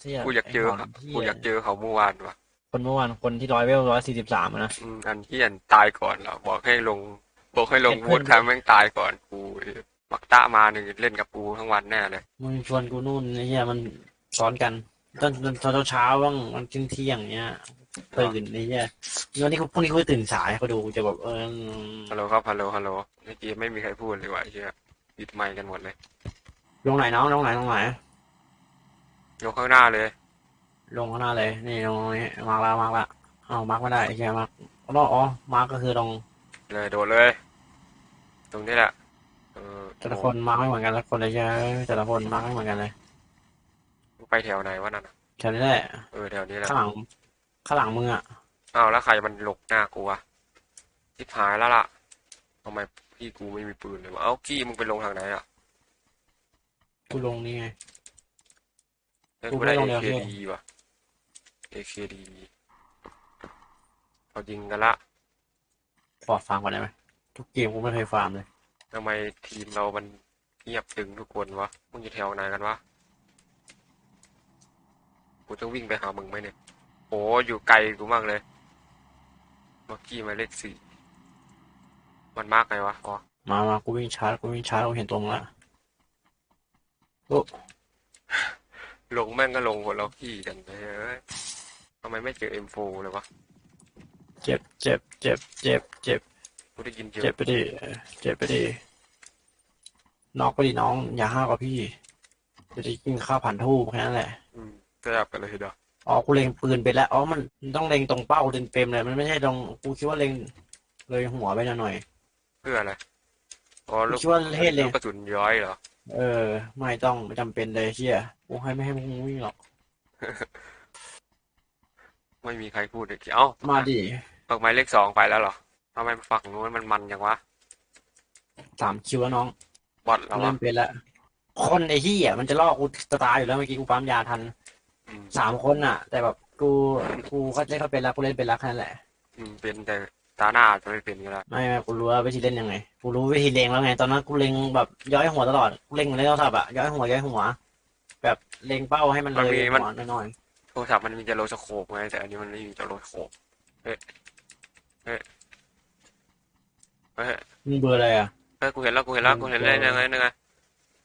เชี่ยกูอยากเจอไหนหี้กูอยากเจอเขาเมื่อวานว่ะ คนเมื่อวานคนที่ร้อยเวลร้อยสี่สิบสามนะอืมอันที่อันตายก่อนเหรอบอกให้ลง บอกให้ลงเอ็ดโหเพื่วอนตใครแม่งตายก่อนกูมักตะมาหนึ่งเล่นกับกูทั้งวันแน่เลยมึงชวนกูนู่นไอ้เหี้ยมันซ้อนกันตอนตอนเช้าเช้าๆบ้างมันเที่ยงเที่ยงๆเนี้ยตื่นไอ้เหี้ยวันนี้กูพรุ่งนี้กูตื่นสายเขาดูกูจะแบบเออฮัลโหลครับฮัลโหลฮัลโหลเมื่อกี้ไม่มีใครพูดเลยว่ะไอ้เชี่ยปิดไมค์กันหมดเลยลงไหนน้องลงไหนลงไหน ยกข้างหน้าเลย ลงข้างหน้าเลย นี่ลงตรงนี้มาร์กละมาร์กละเอามาร์กไม่ได้ไอ้เหี้ยมาร์กอ๋ออ๋อมาร์กก็คือตรงเลยโดดเลย ตรงนี้แหละเออแต่ละคนมาร์กไม่เหมือนกันแต่ละคนเลยใช่ไหมแต่ละคนมาร์กไม่เหมือนกันเลยโอ้ไปแถวไหนวะนั่นน่ะแถวนี้แหละเออแถวนี้แหละข้างหลังข้างหลังมึงอะอ้าวแล้วใครมันหลบหน้ากูวะทิพหายแล้วล่ะทำไมพี่กูไม่มีปืนเลยวะเอ้ากี้มึงไปลงทางไหนอะกูลงนี่ไง เฮ้ยกูกูได้ไม่ลงแนว AKD ว่ะ AKD เขายิงกันละขอฟาร์มก่อนได้ไหมทุกเกมกูไม่เคยฟาร์มเลยทำไมทีมเรามันเงียบตึงทุกคนวะ มึงอยู่แถวไหนกันวะ กูต้องวิ่งไปหามึงไหมเนี่ยโอ้อยู่ไกลกูมากเลยเมื่อกี้หมายเลขสี่ มันมากไงวะอ๋อมามากูวิ่งชาร์จกูวิ่งชาร์จกูเห็นตรงละ ลงแม่งก็ลงคนเราขี่กันไปเอ้ยทำไมไม่เจอ M4 เลยวะ เจ็บเจ็บเจ็บเจ็บเจ็บกูได้ยินเจอเจ็บไปดิเจ็บไปดิน็อกไปดิน้อง อย่าห้าวกับพี่ จะได้กินข้าวผ่านทูบแค่นั้นแหละอืมก็จับกันเลยทีเดียวอ๋อกูเล็งปืนไปแล้วอ๋อมันมันต้องเล็งตรงเป้าเต็มๆเลย มันไม่ใช่ตรงกูคิดว่าเล็งเลยหัวไปหน่อย เพื่ออะไร อ๋อกูลูกคิดว่าเฮดเล็งลูกกระสุนย้อยเหรอ เออ ไม่ต้องไม่จำเป็นเลยเชี่ยกูให้ไม่ให้มึงวิ่งหรอก ไม่มีใครพูดเลยเอ้ามาดิออกหมายเลขสองไปแล้วเหรอทำไมฝั่งนู้นมันมันอย่างวะสามคิวแล้วน้องบอทแล้วเริ่วะมเป็นแล้วคนไอ้ที่อะมันจะล่อกูจะตายอยู่แล้วเมื่อกี้กูปั๊มยาทันอืมสามคนอะ แต่แบบกูกูเขาเล่นเขาเป็นแล้วกูเล่นเป็นแล้วแค่นั้นแหละ อืมเป็นแต่ ตาหน้าจะไม่เป็นก็ได้ไม่ไม่กูรู้ว่าวิธีเล่นยังไง กูรู้วิธีเล็งแล้วไง ตอนนั้นกูเล็งแบบย้อยหัวตลอด กูเล็งเหมือนเล่นโทรศัพท์อะย้อยหัวย้อยหัว แบบเล็งเป้าให้มันเลยหัวหน่อยโทรศัพท์มันมีจะโลสโคปไงแต่อันนี้มันไม่มีจะโลสโคปเฮ้ยเฮ้ยเฮ้ยๆมึงเบอร์อะไรอะเฮ้ยกูเห็นแล้วกูเห็นแล้วกูเห็นแล้วยังไงยังไง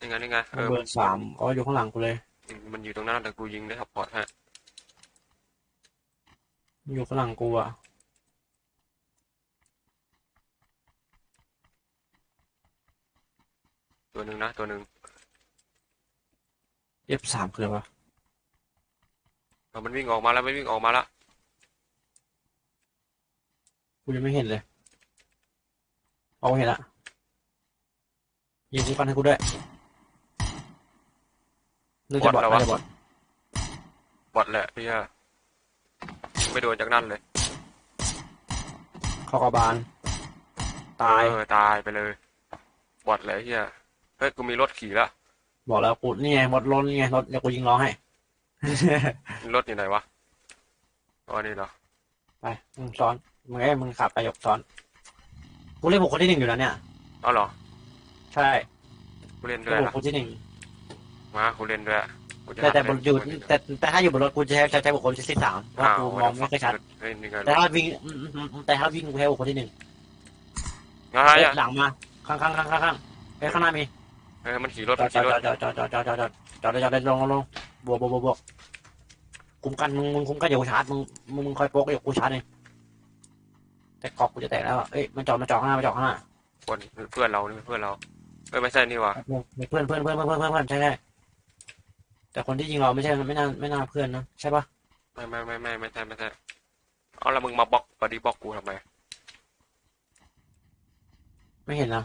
ยังไงยังไงเอมึงอเบอร์สามอ๋ออยู่ข้างหลังกูเลยมันมันอยู่ตรงนั้นแต่กูยิงได้ทับพอร์ตฮะอยู่ข้างหลังกูอะ ตัวหนึ่งนะ ตัวหนึ่งเอฟสามคืออะไรวะเออมันวิ่งออกมาแล้วมันวิ่งออกมาแล้วกูยังไม่เห็นเลย เอาเห็นละยิงกูกันให้กูด้วยน่าจะบอดน่าจะบอดบอทแหละพี่ฮะไม่โดนจากนั่นเลยเข้ากระบาลตาย เออ ตายไปเลย บอทแหละเฮีย เฮ้ยกูมีรถขี่แล้วบอกแล้วกูนี่ไงรถรถนี่ไงรถเดี๋ยวกูยิงล้อให้ รถอยู่ไหนวะอ๋อนี่เหรอไปมึงซ้อนมึงเอ้ยมึงขับไปหยกซ้อนกูเล่นบุคคลที่หนึ่งอยู่แล้วเนี่ยเอาเหรอใช่กูเล่นด้เล่วนยบุคนะคลที่หนึ่งมากูเล่นด้วยกูจะแต่แต่หัดบเล่นอยู่กูเล่นแต่แต่ถ้าอยู่บนรถกูจะใช้ใช้ใช้บุคคลที่สามเพราะอ้าวกูมองไม่ค่อยชัดเฮ้ยนี่ไงแต่ถ้าวิ่งอืมอืมอืมแต่ถ้าวิ่งกูใช้บุคคลที่หนึ่งงั้นไงเอ้ยอะหลังมาข้างข้างข้างข้างข้างเอ้ยข้างหน้ามี เฮ้ยมันขี่รถจอมัดนจอขี่ดรถจอดจอดจอดจอดจอดจอดจอดจอดจอดจอดลงลงลงบวกบวกบวกบวกคุ้มกันมึงมึงคุ้มกันอย่ากูชาร์จมึงมึงมึงคอยโป๊กอย่ากูชาร์จเองแต่กรอบกูจะแตกแล้วอะเอ้ยมันจอดมันจอดข้างหน้ามันจอดข้างหน้าคนเพื่อนเรานี่เพื่อนเราเอ้ยไม่ใช่นี่ว่ะเพื่อนเพื่อนเพื่อนเพื่อนเพื่อนเพื่อนเพื่อนใช่ใช่แต่คนที่ยิงเราไม่ใช่ไม่น่าไม่น่าเพื่อนนะใช่ปะไม่ไม่ไม่ไม่ไม่ใช่ไม่ใช่เอาแล้วมึงมาบล็อกบอดี้บล็อกกูทำไมไม่เห็นนะ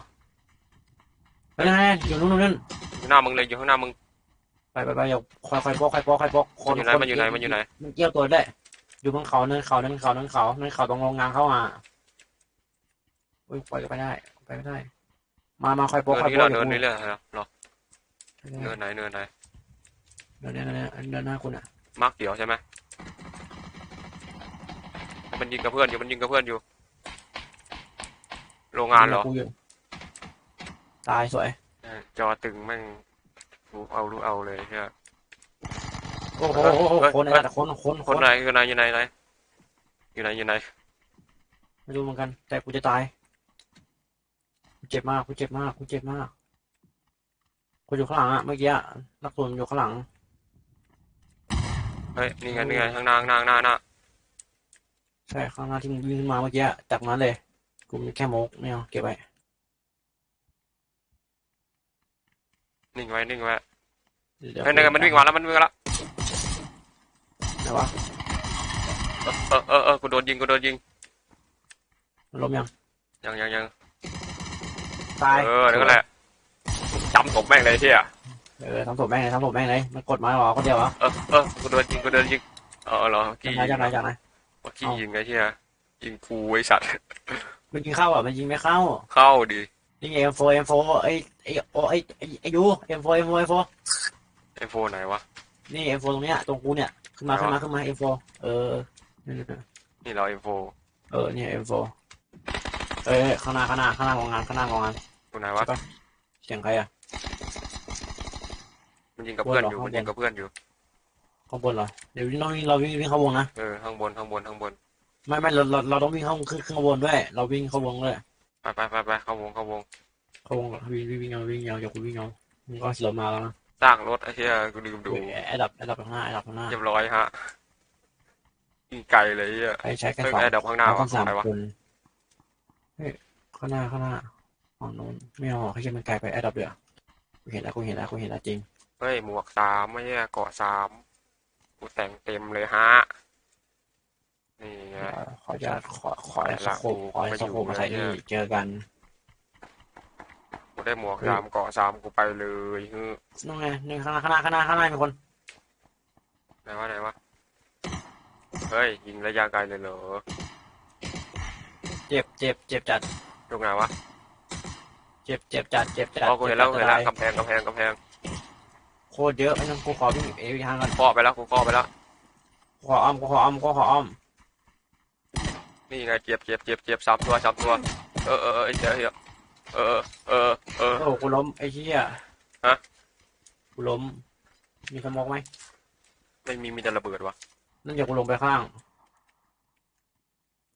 ไปไหนอยู่นู่นนู่นนู่นอยู่หน้ามึงเลยอยู่ข้างหน้ามึง ไปไปไปอย่าคอยคอยโป๊กคอยโป๊กคอยโป๊กคมันนอยู่ไหนมันอยู่ไหนมันอยู่ไหน มันเกี่ยวตัวได้ อยู่บนเขาเนินเขาเนินเขาเนินเขาเนินเขาตรงโรงงานเข้ามาอุ้ยปล่อยไปได้ไปไม่ได้ มามาคอยโป๊กเนินคอยนี้โป๊เหรกอเดี๋เนิยนวนี้เลยเหรอเหรอเนินไหนเนินไหนเดี๋ยวเนี้เดี๋ยวเนี้เดี๋ยวหน้าคุณอะมาร์กเดี่ยวใช่ไหมมันยิงกับเพื่อนอยู่มันยิงกับเพื่อนอยู่ โรงงานเหรอกูยู่ ตายสวยจอตึงแม่งรู้เอารู้เอาเลยใช่ไหมโอ้โหโอ้โหคนไอ้แต่คนคนคนไหนอยู่ไหนอยู่ไหนไหนอยู่ไหนอยู่ไหนไม่รู้เหมือนกัน แต่กูจะตายกูเจ็บมากกูเจ็บมากกูเจ็บมากกูอยู่ข้างหลังอะเมื่อกี้อะนักตุนอยู่ข้างหลัง เฮ้ยนี่ไงนี่ไงข้างหน้าข้างหน้าข้างหน้าหน้าใช่ข้างหน้าที่มึงวิ่งขึ้นมาเมื่อกี้อะจากนั้นเลย กูมีแค่โมกไม่เอาเก็บไว้ นิ่งไว้นิ่งไว้ดี๋ยวเฮ้ยนั่นไงมันวิ่งมาแล้วมันวิ่งมาแล้วไหนวะเออเออเออกูโดนยิงกูโดนยิงมันล้มยังยังยังยังตายเออนั่นแหละจำศพแม่งเลยเที่ยเออทำศพแม่งเลยทำศพแม่งเลยมันกดมาหรอคนเดียวเหรอเออเออกูโดนยิงกูโดนยิงเออเหรอเมื่อจากกี้ไหนจากไหนจากไหนเมื่อกี้ยิงไอ้เที่ยยิงกูไอ้สัตว์มันยิงเข้าอะมันยิงไม่เข้า เข้าดิ นี่เอ็มโฟเอ็มโฟไอ้ไอ้โอไอ้ไอ้ไอ้ยูเอ็มโฟเอ็มโฟเอ็มโฟไอโฟไหนวะ นี่เอ็มโฟตรงเนี้ยตรงกูเนี่ยขึ้นมาไหนขึ้นวะมาขึ้นมาเอ็มโฟเออนี่นี่นี่นี่เราไอโฟเออเนี่ยเอ็มโฟเอ้ยข้างหน้าข้างหน้าข้างหน้าของงานข้างหน้าของงานตัวไหนวะเสียงใครอะ มันยิงกับเพื่อนอยู่ข้างบนมันยิงกับเพื่อนอยู่ ข้างบนเหรอ เดี๋ยวเราวิ่งเราวิ่งวิ่งเข้าวงนะ เออ ข้างบน ข้างบน ข้างบน ไม่ไม่เราเราเราต้องวิ่งเข้าขึ้นขึ้นข้างบนด้วย เราวิ่งเข้าวงเลย ไปไปไปไปเข้าวงเข้าวงเข้าวงวิ่งวิ่งวิ่งเอาวิ่งเอาเดี๋ยวกูวิ่งเอามึงก็ขี่รถมาแล้วนะสร้างรถไอ้เที่ยกูลืมดูไอ้ดับไอ้ดับข้างหน้าไอ้ดับข้างหน้าเรียบร้อยฮะยิงไกลเลยเฮียใช้ใช้แค่เฮ้ยสองไอ้ดับข้างหน้าเราวะต้องขอสางมไหนวะคนเฮ้ยข้างหน้าข้างหน้าฝั่งนู้นไม่เอาให้มันไกลไปไอ้ดับเดี๋ยวกูเห็นแล้วกูเห็นแล้วกูเห็นแล้วจริงเฮ้ยหมวกสามไม่ใช่เกาะสามกูแต่งเต็มเลยฮะ นี่ไง ขอจะขอขอไอ้สโคปขอไอ้สโคปมาใส่นี่เจอกันกูได้หมวกสามเกาะสามกูไปเลยฮึนู่นไงนี่ข้างหน้าข้างหน้าข้างหน้าข้างหน้ามีคนไหนวะไหนวะเฮ้ยยิงระยะไกลเลยเหรอเจ็บเจ็บเจ็บจัด ตรงไหนวะเจ็บเจ็บจัดเจ็บจัดอ๋อกูเห็นแล้วกูเห็นแล้วจ็บจัดกำแพงกำแพงกำแพงโคตรเยอะไม่ต้องกูขอวิ่งเอวีทางก่อนเคาะไปแล้วกูเคาะไปแล้ว กูขออ้อมกูขออ้อมกูขออ้อม นี่ไงเจ็บเจ็บเจ็บเจ็บสามตัวสามตัว เออเออเออไอ้เจ้าเหี้ยเออเออเออ โอ้กูล้มไอ้เหี้ยฮะ กูล้ม มีสมองไหมไม่มีมีแต่ระเบิดวะนั่นเดี๋ยวกูลงไปข้างล่าง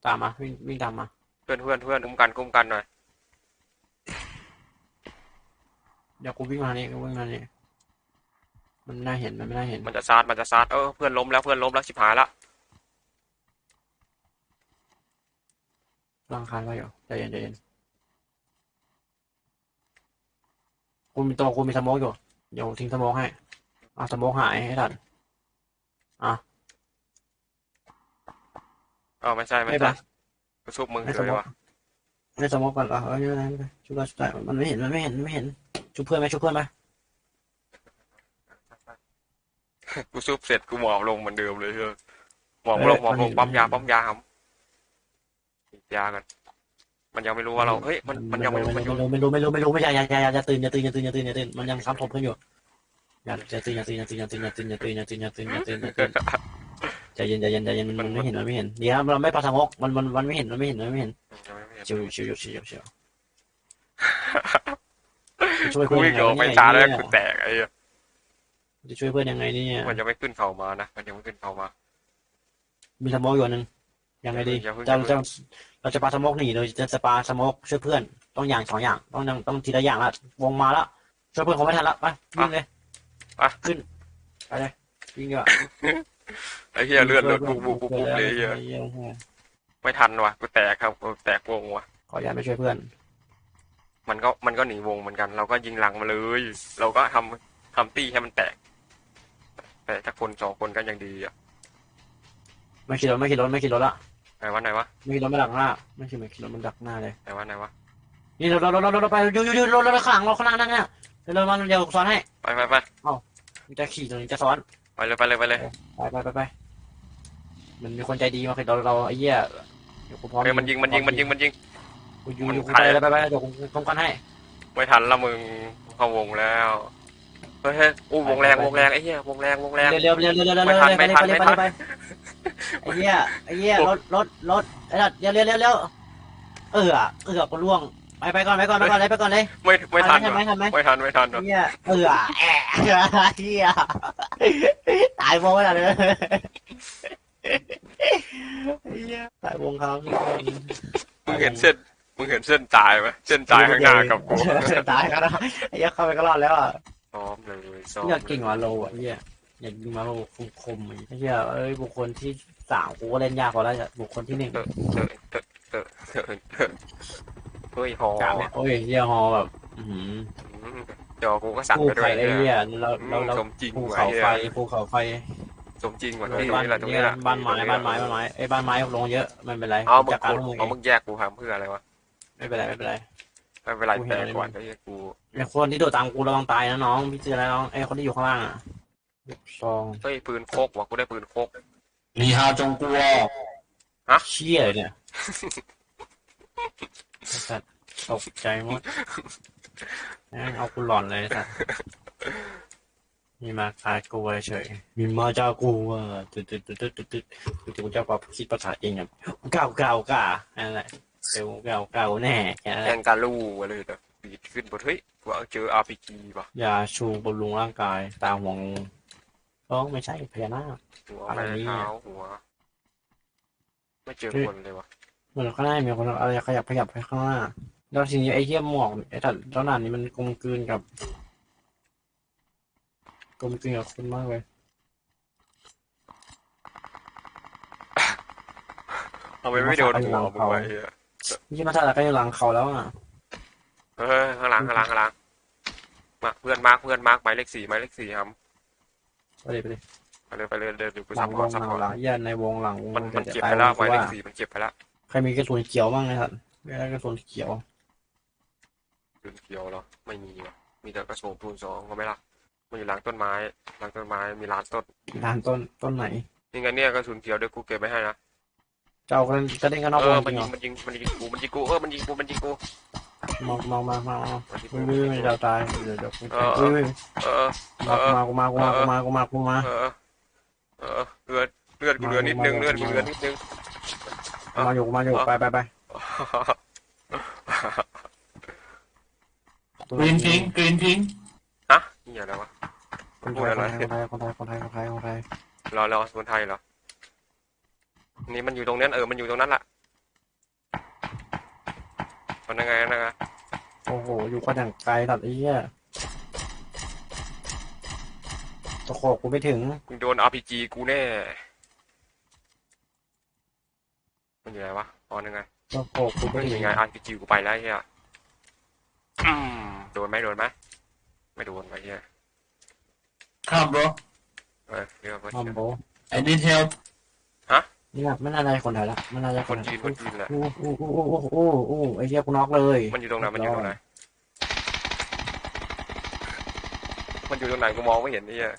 ตามมาวิ่งวิ่งตามมาเพื่อนเพื่อนเพื่อนอุ้มกันอุ้มกันหน่อยเดี๋ยวกูวิ่งมานี่กูวิ่งมานี่มันไม่น่าเห็นมันไม่น่าเห็นมันจะซาดมันจะซาดเออเพื่อนล้มแล้วเพื่อนล้มแล้วชิบหายละ ร่างคานไว้อยู่ใจเย็นใจเย็นกูมีตัวกูมีสโมองอยู่เดี๋ยวทิ้งสโมองให้เอาสโมองหายให้ทันเออไม่ใช่ไม่ไม่ใช่ปะกูซุบมึงไม่เลสยโมองวะไม่สโมองก่อนเหรอเออไม่เป็นไรไม่เป็นไรชุบได้ชุบได้มันไม่เห็นมันไม่เห็นมันไม่เห็นชุบเพื่อนไหมชุบเพื่อนไหมกูซุบเสร็จกูหมอบลงเหมือนเดิมเลยเฮ้ยหมอบลงหมอบลงปั๊มยาปั๊มยาครับ ฉีดยากันมันยังไม่รู้ว่าเราเฮ้ยมันมันยังไม่รู้มันยังไม่รู้ไม่รู้ไม่รู้ไม่ใช่อย่าอย่าอย่าอย่าตื่นอย่าตื่นอย่าตื่นอย่าตื่นอย่าตื่นมันยังซ้ำทบเพื่อนอยู่อย่าอย่าตื่นอย่าตื่นอย่าตื่นอย่าตื่นอย่าตื่นอย่าตื่นอย่าตื่นอย่าตื่นอย่าตื่นอย่าตื่นใจเย็นใจเย็นใจเย็นมันไม่เห็นมันไม่เห็นเดี๋ยวเราไม่ปาสโมกมันมันมันไม่เห็นมันไม่เห็นมันไม่เห็นยังไม่เห็นชิวชิวชิวชิวช่วยกูเพื่อนวิ่งยังออกไงไปตาแล้วกูแตกไอ้เหี้ยจะช่วยเพื่อนยังไงเนี่ยมันยังไม่ขึ้นเขามานะมันยังไม่ขึ้นเขามา มีสโมกอยู่นึงยังไงดีอย่าเพิ่งจะจะ เราจะปาสโมกหนีเราจะจะปาสโมกช่วยเพื่อนต้องอย่างสองอย่าง ต้องต้องทีละอย่างละวงมาแล้วช่วยเพื่อนเขาไม่ทันละไปวิ่งเลยขึ้นไปเลยวิ่งดีกว่าไอ้เหี้ยเลือดเลือดบุบบุบบุบบุบเลยไอ้เหี้ยเหี้ยไม่ทันว่ะกูแตกครับกูแตกวงว่ะขออนุญาตไปช่วยเพื่อน มันก็มันก็หนีวงเหมือนกัน เราก็ยิงหลังมาเลย เราก็ทำทำตี้ให้มันแตก แต่ถ้าคนสองคนก็ยังดีอะไม่ขี่รถไม่ขี่รถไม่ขี่รถละ ไหนวะไหนวะไม่ขี่รถไม่ดักหน้า ไม่ขี่ไม่ขี่รถมันดักหน้าเลย ไหนวะไหนวะนี่เราเราเราเราไปยูยูยูรถรถข้างหลังรถข้างหลังนั่นเนี่ยเดี๋ยวเรามาเดี๋ยวซ้อนให้ ไปไปไปจะขี่ตรงนี้จะซ้อน ไปเลยไปเลยไปเลย ไปไปไปไปมันมีคนใจดีมาคือเราเราไอ้เหี้ยเดี๋ยวกูพร้อมเฮ้ยมันยิงมันยิงมันยิงมันยิงกูยิงมันอยู่กูใครไปอะไปไปเดี๋ยวกูป้องกันให้ ไม่ทันละมึงเข้าวงแล้ว เฮ้ยเฮ้ยอู้วงแรงวงแรงไอ้เหี้ยวงแรงวงแรง เร็วเร็วเร็วเร็วเร็วเร็วไม่ทันไปไม่เลยทันไปเลยไม่ไปทันเลยไอ้เหี้ยไอ้เหี้ยรถรถรถไอ้สัตว์เร็วเร็วเร็วเร็วเออเออกูล่วงไปไปก่อนไปก่อนไปก่อนเลยไปก่อนเลย ไม่ไม่ทันทันไหมว่ะทันไหมไม่ทันไม่ทันว่ะเฮียเออแอะเฮียตายวงแล้วเลยเฮียตายวงเขามึงเห็นเส้นมึงเห็นเส้นตายไหมเส้นตายข้างหน้ากับกูตายแล้วไอ้เหี้ยเข้าไปก็รอดแล้วอะ ซ้อมเลยซ้อมอยากเก่งกว่าโลอะเฮียอยากยิงมาโลคมๆไอ้เฮียเอ้ยบุคคลที่สามกูก็เล่นยากกว่าแล้วบุคคลที่หนึ่งเตอะเตอะเตอะเตอะเตอะเตอะเฮ้ยฮอกลางเนี่ยโอ้ยเฮียฮอแบบอืมอืมจอกูก็สั่นภูไปด้วไข่ยไอ้เนี่ยเฮียเราอืเรามเราสมจริงภูว่ะเขาเฮีไฟยภูเขาไฟสมจริงว่ะเฮ้ยที่ตรงบ้านนี้แหละตรงเนี่นี้ยแหละบ้านไม้บ้านไม้บ้านไม้ไอ้ยบ้านไม้ลงเยอะไม่เป็นไรเอามึงจากการขุดลงเอเอางมึงแยกกูทำเพื่ออะไรวะไม่เป็นไรไม่เป็นไร เป็นไรกูเห็แต่ก่อนก็ยังกูไอ้คนที่โดดตามกูระวังตายนะน้องพี่เจอแล้วน้องไอคนที่อยู่ข้างล่างอะลูกซองเฮ้ยปืนโคกว่ะกูได้ปืนโคก นีฮาจงกลัวฮะเชี่ยเเนี่ยสัตว์ตกใจหมดแม่งเอากูหลอนเลยไอ้สัตว์มีมาคากูเฉยมีมาจ้ากูอะตึ๊ดตึ๊ดตึ๊ดตึ๊ดตึ๊ดกูจตุ๊จะปรัตุ๊ดภาษาเองอะกูกล้ากูกล้ากูกล้านั่นแหละ เก่าเก่าเก่าแน่แค่นั้นแหแอละงกาลูอะไรแต่ปีดขึ้นบนเฮ้ยว่าเจอ RPG ป่ะยาชูบำรุงร่างกาย ตาห่วงงูร้องไม่ใช่พญานาคหัวอะไรไม่เนี่ยเท้าหัว ไม่เจอคนเลยวะเหมือนข้างหน้ามีคนอะไรขยับขยับไปข้างหน้าแล้วทีนี้ไอ้เหี้ยหมอกไอ้ถัดแล้วด่านนี้มันกลมกลืนกับกลมกลืนกับคนมากเลยทำไมไม่โดนหัวมึงไว้เหี้ย นี่มาถ่ายก็อยู่หลังเขาแล้วอะเฮ้ยข้างหลังข้างหลังข้างหลังมาเพื่อนมาร์คเพื่อนมาร์คหมายเลขสี่หมายเลขสี่ครับไปเลยไปเลยไปเลยไปเลยเดินดูกูหลัซังบวก่อนงซับหลัก่องนหลังเหี้ยในวงหลังวงมันมันจะเจ็บตาไปยแล้วหกูมายเลว่าขสี่มันเจ็บไปแล้วใครมีกระสุนเขียวบ้างไงท่านไม่ได้กระสุนเขียวปืนเขียวเหรอไม่มีว่ะมีแต่กระสุนปืนสองก็ไม่ละมันอยู่หลังต้นไม้หลังต้นไม้มีร้านต้นด่านต้นต้นไหน นี่ไงเนี่ยกระสุนเขียวเดี๋ยวกูเก็บไว้ให้นะ เจ้าก็จะเล่นกันนอกเอวองจมัรินงเหรยิองมันยิงมันยิงกูมันยิงกูเออมันยิงกูมันยิงกู มามามามามามันยิงกูไม่ไม่ไม่เราตายเดี๋ยวเดี๋ยวกูเออเฮ้ยเฮ้ยเออมากูมากูมากูมากูมากูมากูมาเออเออเลือดเลือดกูเหลือนิดนึงเลือดกูเหลือนิดนึง กูมาอยู่กูมาอยู่ไปไปไป Green pink, green pink。ฮะนี่อะไรวะคนไทยคนไทยคนไทยคนไทยคนไทยคนไทยรอรอคนไทยเหรอ นี่มันอยู่ตรงนั้นเออ มันอยู่ตรงนั้นแหละมันยังไงนะไงโอ้โห อยู่กันอย่างไกลตัดไอ้เหี้ยตะโขบกูไม่ถึง มึงโดน RPG กูแน่ มันอยู่ไหนวะอ๋อยังไงตะโขบกูมัไม่นถึยังงไง RPG กูไปแล้วไอ้เฮียอืมโดนไหมโดนไหมไม่โดนไปเฮีย Come, bro. เออเดี๋ยวมัมโบ I need help. นี่นะไม่น่าจะคนไทยละไม่น่าจะคคนนไทจียนคนจีนแหละอู้อู้อู้อู้อู้อู้ไอ้เหี้ยกูน็อกเลยมันอยู่ตรงไหนมันอยู่ตรงไหนมันอยู่ตรงไหนกูมองไม่เห็นไอ้เฮีย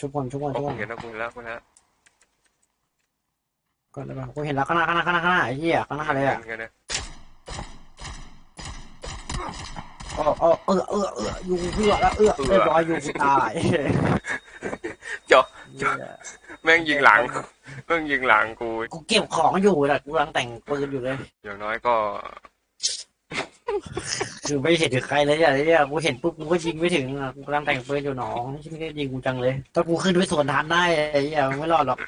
ชุบคนชุบคนโอ้ชุบกูคนเห็นแล้วกูเห็นแล้วกูเห็นแล้วก็ได้ปะกูเห็นแล้วข้างหน้าข้างหน้าข้างหน้าข้างหน้าไอ้เหี้ยข้างหน้าเลยอะเห็นไงเนี่ยเออเออเออเออเอออยู่เพื่อแล้วเออเรียบร้อยอยู่กูตายแม่งยิงหลัง แม่งยิงหลังกู กูเก็บของอยู่แหละกูกำลังแต่งปืนอยู่เลย อย่างน้อยก็ คือไม่เห็นถึงใครเลยอะเนี่ยกูเห็นปุ๊บกูก็ยิงไม่ถึงอะกูกำลังแต่งปืนอยู่หนองที่ไม่ได้ยิงกูจังเลยถ้ากูขึ้นไปสวนทานได้ไอ้เหี้ยมึงไม่รอดหรอก